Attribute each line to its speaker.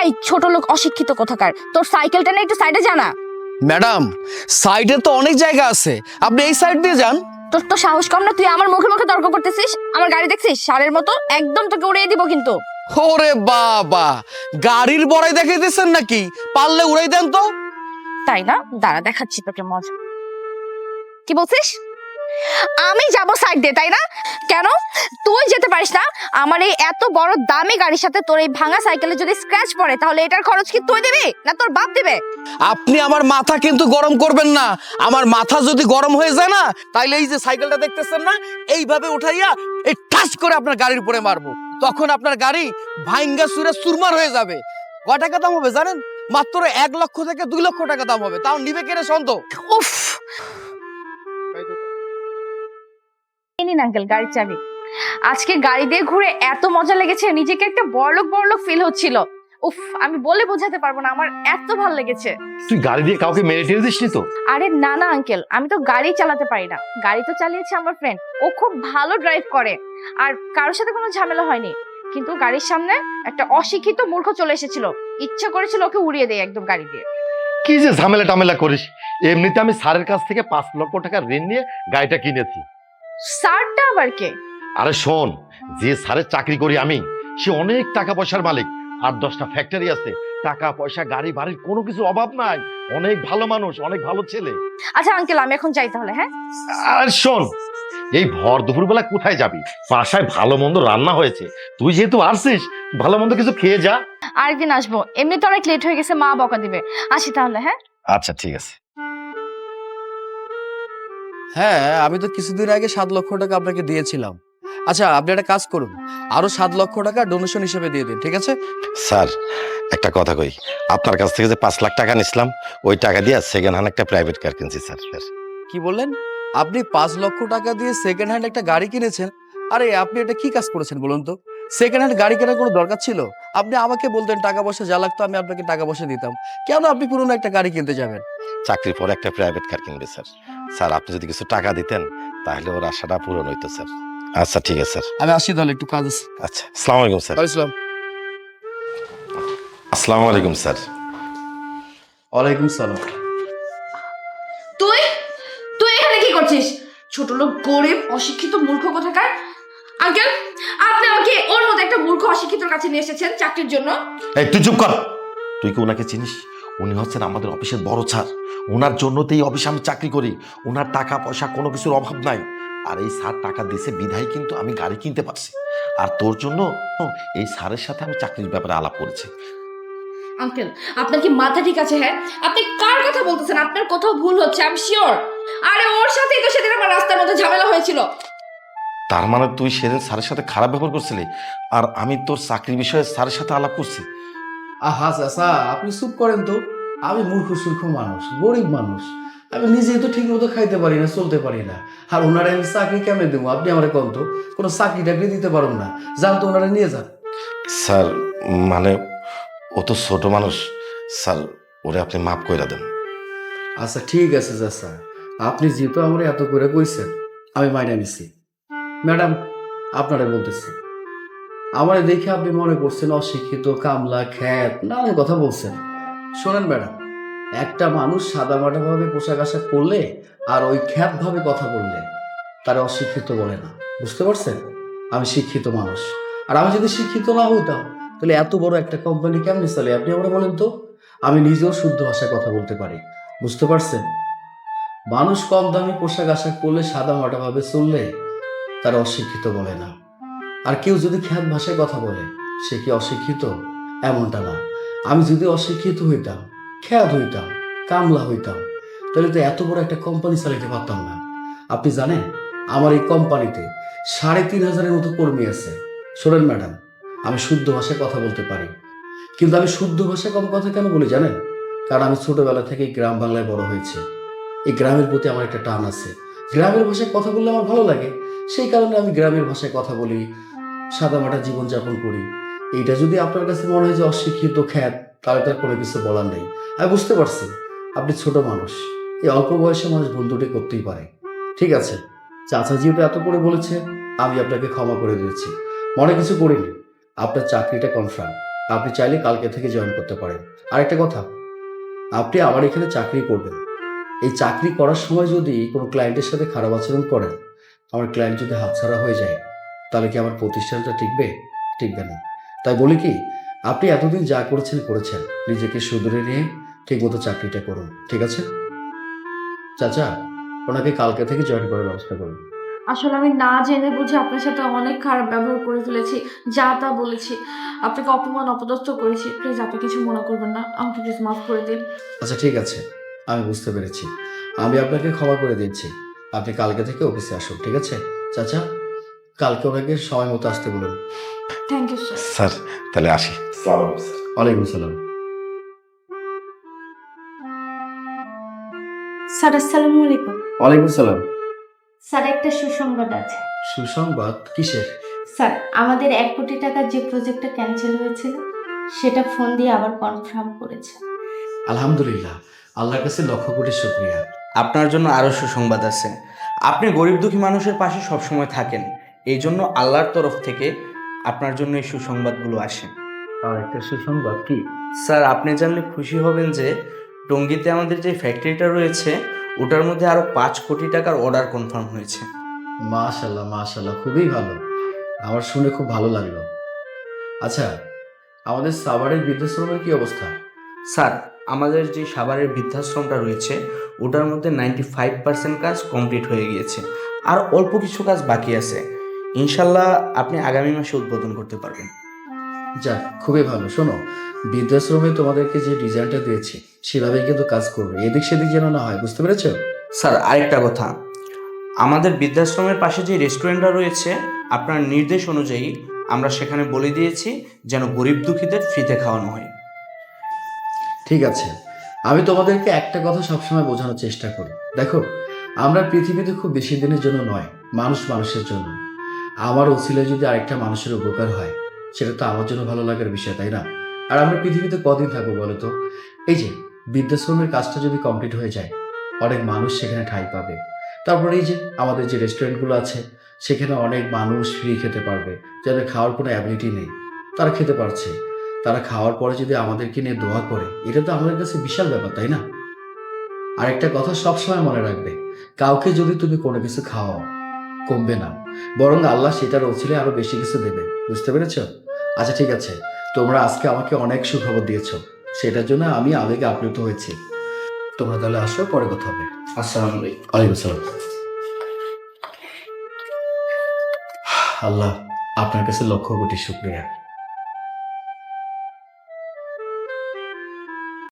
Speaker 1: I ছোট লোক অশিক্ষিত কোথাকার? তোর সাইকেলটা নিয়ে একটু সাইডে জানা
Speaker 2: ম্যাডাম সাইডে তো অনেক জায়গা আছে। আপনি এই সাইড দিয়ে যান।
Speaker 1: তোর তো সাহস কম না তুই আমার মুখে মুখে তর্ক করতেছিস? আমার গাড়ি দেখছিস? সারের মতো একদম তোকে উড়িয়ে দিব কিন্তু।
Speaker 2: ওরে বাবা গাড়ির বড়াই দেখাইতেছেন নাকি? পারলে উড়াই দেন তো।
Speaker 1: তাই না? দাঁড়া দেখাচ্ছি তোকে মজা। কি বলছিস? আমি যাব সাইড দিয়ে তাই না? কেন? তুই যেতে পারিস না। আমার এই এত বড় দামি গাড়ির সাথে তোর এই ভাঙা সাইকেলে যদি স্ক্র্যাচ পড়ে তাহলে এটার খরচ কি তুই দিবি? না তোর বাপ দিবে?
Speaker 2: আপনি আমার মাথা কিন্তু গরম করবেন না। আমার মাথা যদি গরম হয়ে যায় না তাইলে এই যে সাইকেলটা দেখতেছেন না এইভাবে উঠাইয়া এই ঠাস করে আপনার গাড়ির উপরে মারবো। তখন আপনার গাড়ি ভাইঙ্গা সুরে সুরমার হয়ে যাবে। কয় টাকা দাম হবে জানেন? মাত্র এক লক্ষ থেকে দুই লক্ষ টাকা দাম হবে। তাও নিবে কেনে সন্ত?
Speaker 1: উফ! নিন আঙ্কেল গাড়ির চাবি। আজকে গাড়ি দিয়ে ঘুরে এত মজা লেগেছে নিজেকে একটা বড়লোক বড়লোক ফিল হচ্ছিল। উফ আমি বলে বোঝাতে পারব না আমার এত ভালো লেগেছে।
Speaker 3: তুই গাড়ি দিয়ে কাউকে মেরে টেরে দিসনি তো?
Speaker 1: আরে না না আঙ্কেল আমি তো গাড়ি চালাতে পারি না। গাড়ি তো চালিয়েছে আমার ফ্রেন্ড ও খুব ভালো ড্রাইভ করে। আর কারোর সাথে কোনো ঝামেলা হয়নি। কিন্তু গাড়ির সামনে একটা অশিক্ষিত মূর্খ চলে এসেছিল। ইচ্ছা করেছিল ওকে উড়িয়ে দেয় একদম গাড়ি দিয়ে।
Speaker 3: কি যে ঝামেলা টামেলা করিস। এমনিতে আমি স্যারের কাছ থেকে পাঁচ লক্ষ টাকা ঋণ নিয়ে গাড়িটা কিনেছি।
Speaker 1: স্যারটা আবার কে?
Speaker 3: আরে শোন যে স্যারের চাকরি করি আমি সে অনেক টাকা পয়সার মালিক। দশটা ফ্যাক্টরি আছে টাকা পয়সা গাড়ি বাড়ির কোনো কিছু অভাব নাই। অনেক ভালো মানুষ অনেক ভালো ছেলে।
Speaker 1: আচ্ছা আঙ্কেল আমি এখন যাই তাহলে হ্যাঁ?
Speaker 3: আর শোন এই ভর দুপুরবেলা কোথায় যাবি? বাসায় ভালো মন্দ রান্না হয়েছে। তুই যেহেতু আসছিস ভালো মন্দ কিছু খেয়ে যা।
Speaker 1: আরেকদিন আসব। এমনি তো অনেক লেট হয়ে গেছে মা বকা দিবে। আসি তাহলে হ্যাঁ?
Speaker 3: আচ্ছা ঠিক আছে।
Speaker 2: হ্যাঁ আমি তো কিছুদিন আগে সাত লক্ষ টাকা আপনাকে দিয়েছিলাম। আচ্ছা আপনি একটা কাজ করুন। আরও সাত লক্ষ টাকা ডোনেশন হিসেবে দিয়ে দিন ঠিক আছে?
Speaker 4: স্যার একটা কথা কই। আপনার কাছ থেকে যে পাঁচ লাখ টাকা নিছিলাম ওই টাকা দিয়ে সেকেন্ড হ্যান্ড একটা প্রাইভেট কার কিনছি স্যার।
Speaker 2: কি বললেন? আপনি পাঁচ লক্ষ টাকা দিয়ে সেকেন্ড হ্যান্ড একটা গাড়ি কিনেছেন? আরে আপনি এটা কি কাজ করেছেন বলুন তো? সেকেন্ড হ্যান্ড গাড়ি কেনার কোনো দরকার ছিল? আপনি আমাকে বলতেন টাকা পয়সা যা লাগতো আমি আপনাকে টাকা পয়সা দিতাম। কেন আপনি পুরনো একটা গাড়ি কিনতে যাবেন?
Speaker 4: চাকরির পর একটা প্রাইভেট কার কিনবে স্যার। স্যার আপনি যদি কিছু টাকা দিতেন তাহলে ওর আশাটা পূরণ হইতো স্যার। আচ্ছা ঠিক আছে স্যার।
Speaker 2: আমি আসি তাহলে একটু কাজ আছে।
Speaker 4: আচ্ছা আসসালামু আলাইকুম স্যার।
Speaker 2: ইসলাম
Speaker 4: আসসালামু আলাইকুম স্যার।
Speaker 2: ওয়ালাইকুম সালাম।
Speaker 1: তুই? তুই এখানে কি করছিস? ছোট লোক গরিব অশিক্ষিত মূর্খ কোথাকার? আঙ্কেল আপনি আমাকে ওর মতো একটা মূর্খ অশিক্ষিতর কাছে নিয়ে এসেছেন চাকরির জন্য?
Speaker 3: এই তুই চুপ কর। তুই কি ওনাকে চিনিস? উনি হচ্ছেন আমাদের অফিসের বড় স্যার। ওনার জন্য তো এই অফিসে আমি চাকরি করি। ওনার টাকা পয়সা কোনো কিছুর অভাব নাই। আর এই স্যার টাকা দিয়েছে বিধায় কিন্তু আমি গাড়ি কিনতে পারছি। আর তোর জন্য এই স্যারের সাথে আমি চাকরির ব্যাপারে আলাপ করেছি।
Speaker 1: আঙ্কেল আপনার কি মাথা ঠিক আছে হ্যাঁ? আপনি কার কথা বলতেছেন? আপনার কোথাও ভুল হচ্ছে আমি শিওর আরে ওর সাথেই তো সেদিন আমার রাস্তার মধ্যে ঝামেলা হয়েছিল।
Speaker 3: তার মানে তুই সেদিন স্যারের সাথে খারাপ ব্যবহার করছিলি? আর আমি তোর চাকরি বিষয়ে স্যারের সাথে আলাপ করছি।
Speaker 5: আহা চাচা আপনি চুপ করেন তো। আমি মূর্খ সূর্খ মানুষ গরিব মানুষ। আমি নিজেই তো ঠিক মতো খাইতে পারি না চলতে পারি না। আর ওনারা আমি চাকরি কেমনে দেবো? আপনি আমার কোন তো। কোনো চাকরি টাকরি দিতে পারুন না। যান তো ওনারা নিয়ে যান।
Speaker 4: স্যার মানে ও তো ছোট মানুষ। স্যার ওরে আপনি মাফ করে দেন।
Speaker 5: আচ্ছা ঠিক আছে চাচা। আপনি যেহেতু আমার এত করে কইছেন আমি মাইনা নিছি। ম্যাডাম আপনারা বলতেছি। আমার দেখে আপনি মনে করছেন অশিক্ষিত, কামলা, খ্যাত, নানান কথা বলছেন। শোনেন ম্যাডাম, একটা মানুষ সাদামাটা ভাবে পোশাক আশাক করলে আর ওই খ্যাত ভাবে কথা বললে তারা অশিক্ষিত বলে না। বুঝতে পারছেন? আমি শিক্ষিত মানুষ। আর আমি যদি শিক্ষিত না হইতাম, তাহলে এত বড় একটা কোম্পানি কেমনি চলে আপনি আমরা বলেন তো। আমি নিজেও শুদ্ধ ভাষায় কথা বলতে পারি। বুঝতে পারছেন? মানুষ কম দামি পোশাক আশাক করলে সাদা মাটা ভাবে চললে তারা অশিক্ষিত বলে না। আর কেউ যদি খ্যাত ভাষায় কথা বলে, সে কি অশিক্ষিত? এমনটা না। আমি যদি অশিক্ষিত হইতাম, খ্যাত হইতাম, কামলা হইতাম, তাহলে তো এত বড় একটা কোম্পানি চালাতে পারতাম না। আপনি জানেন, আমার এই কোম্পানিতে সাড়ে তিন হাজারের মতো কর্মী আছে। শোনেন ম্যাডাম, আমি শুদ্ধ ভাষায় কথা বলতে পারি। কিন্তু আমি শুদ্ধ ভাষায় কম কথা কেন বলি জানেন? কারণ আমি ছোটবেলা থেকে গ্রাম বাংলায় বড় হয়েছে। এই গ্রামের প্রতি আমার একটা টান আছে। গ্রামের ভাষায় কথা বললে আমার ভালো লাগে। সেই কারণে আমি গ্রামের ভাষায় কথা বলি সাদামাটা জীবনযাপন করি। এইটা যদি আপনার কাছে মনে হয় যে অশিক্ষিত খ্যাত, তাহলে তার কোনো কিছু বলার নেই। আমি বুঝতে পারছি, আপনি ছোট মানুষ। এই অল্প বয়সে মানুষ দুটি করতেই পারে। ঠিক আছে, চাচা যেহেতু এত করে বলেছে, আমি আপনাকে ক্ষমা করে দিয়েছি। মনে কিছু করিনি, আপনার চাকরিটা কনফার্ম আপনি চাইলে কালকে থেকে জয়েন করতে পারেন। আরেকটা কথা, আপনি আমার এখানে চাকরি করবেন। এই চাকরি করার সময় যদি কোনো ক্লায়েন্টের সাথে খারাপ আচরণ করেন, আমার ক্লায়েন্ট যদি হাতছাড়া হয়ে যায় তাহলে কি আমার প্রতিষ্ঠানটা টিকবে? টিকবে না। তাই বলি কি আপনি এতদিন যা করেছেন করেছেন। নিজেকে শুধরে নিয়ে ঠিকমতো চাকরিটা করুন ঠিক আছে? চাচা ওনাকে কালকে থেকে জয়েন করার ব্যবস্থা করুন।
Speaker 6: আসলে আমি না জেনে বুঝে আপনার সাথে অনেক খারাপ ব্যবহার করে ফেলেছি যা তা বলেছি। আপনাকে অপমান অপদস্থ করেছি। প্লিজ আপনি কিছু মনে করবেন না। আমাকে প্লিজ মাফ করে দিন।
Speaker 5: আচ্ছা ঠিক আছে। আমি বুঝতে পেরেছি। আমি আপনাকে ক্ষমা করে দিচ্ছি। আপনি কালকে থেকে অফিসে আসুন ঠিক আছে? চাচা? কালকে ওনাকে সময় মতো আসতে বলুন।
Speaker 6: থ্যাংক ইউ স্যার
Speaker 4: স্যার তাহলে আসি।
Speaker 5: ওয়ালাইকুম সালাম
Speaker 7: স্যার। আসসালামু। আলাইকুম।
Speaker 5: ওয়ালাইকুম সালাম
Speaker 7: স্যার একটা সুসংবাদ আছে।
Speaker 5: সুসংবাদ? কিসের?
Speaker 7: স্যার আমাদের এক কোটি টাকার যে প্রজেক্টটা ক্যান্সেল হয়েছিল সেটা ফোন দিয়ে আবার কনফার্ম করেছে।
Speaker 5: আলহামদুলিল্লাহ আল্লাহর কাছে লক্ষ কোটি শুক্রিয়া।
Speaker 8: আপনার জন্য আরও সুসংবাদ আছে। আপনি গরিব দুঃখী মানুষের পাশে সবসময় থাকেন। এই জন্য আল্লাহর তরফ থেকে আপনার জন্য এই সুসংবাদগুলো আসে।
Speaker 5: আর একটা সুসংবাদ কি?
Speaker 8: স্যার আপনি জানলে খুশি হবেন যে টঙ্গিতে আমাদের যে ফ্যাক্টরিটা রয়েছে ওটার মধ্যে আরও পাঁচ কোটি টাকার অর্ডার কনফার্ম হয়েছে।
Speaker 5: মাশাল্লাহ মাশাল্লাহ খুবই ভালো। আমার শুনে খুব ভালো লাগল। আচ্ছা আমাদের সাভারের বৃদ্ধাশ্রমের কি অবস্থা?
Speaker 8: স্যার আমাদের যে সাভারের বৃদ্ধাশ্রমটা রয়েছে ওটার মধ্যে নাইনটি ফাইভ পার্সেন্ট কাজ কমপ্লিট হয়ে গিয়েছে। আর অল্প কিছু কাজ বাকি আছে। ইনশাল্লাহ আপনি আগামী মাসে উদ্বোধন করতে পারবেন।
Speaker 5: যাক খুবই ভালো। শোনো বৃদ্ধাশ্রমে তোমাদেরকে যে ডিজাইনটা দিয়েছি সেভাবেই কিন্তু কাজ করবে। এদিক সেদিক যেন না হয় বুঝতে পেরেছ?
Speaker 8: স্যার আরেকটা কথা। আমাদের বৃদ্ধাশ্রমের পাশে যে রেস্টুরেন্টটা রয়েছে আপনার নির্দেশ অনুযায়ী আমরা সেখানে বলে দিয়েছি যেন গরিব দুঃখীদের ফ্রিতে খাওয়ানো হয়।
Speaker 5: ঠিক আছে। আমি তোমাদেরকে একটা কথা সবসময় বোঝানোর চেষ্টা করি। দেখো আমরা পৃথিবীতে খুব বেশি দিনের জন্য নয় মানুষ মানুষের জন্য। আমার ওসিলে যদি আরেকটা মানুষের উপকার হয়, সেটা তো আমার জন্য ভালো লাগার বিষয়, তাই না? আর আমরা পৃথিবীতে কদিন থাকব বলো তো? এই যে, বৃদ্ধাশ্রমের কাজটা যদি কমপ্লিট হয়ে যায়, অনেক মানুষ সেখানে ঠাঁই পাবে। তারপরে এই যে, আমাদের যে রেস্টুরেন্টগুলো আছে, সেখানে অনেক মানুষ ফ্রি খেতে পারবে, যাদের খাওয়ার কোনো অ্যাবিলিটি নেই। তারা খেতে পারছে। তারা খাওয়ার পরে যদি আমাদেরকে নিয়ে দোয়া করে, এটা তো আমাদের কাছে বিশাল ব্যাপার, তাই না? আরেকটা কথা সবসময় মনে রাখবে, কাউকে যদি তুমি কোনো কিছু খাওয়াও কমবে না। বরং আল্লাহ সেটার অছিলে আরও বেশি কিছু দেবে। বুঝতে পেরেছ? আচ্ছা ঠিক আছে। তোমরা আজকে আমাকে অনেক সুখবর দিয়েছ। সেটার জন্য আমি আবেগে আপ্লুত হয়েছি। তোমরা তাহলে আসো পরে কথা হবে।
Speaker 8: আসসালাম আলাইকুম।
Speaker 5: সালাম আল্লাহ আপনার কাছে লক্ষ কোটি শুক্রিয়া।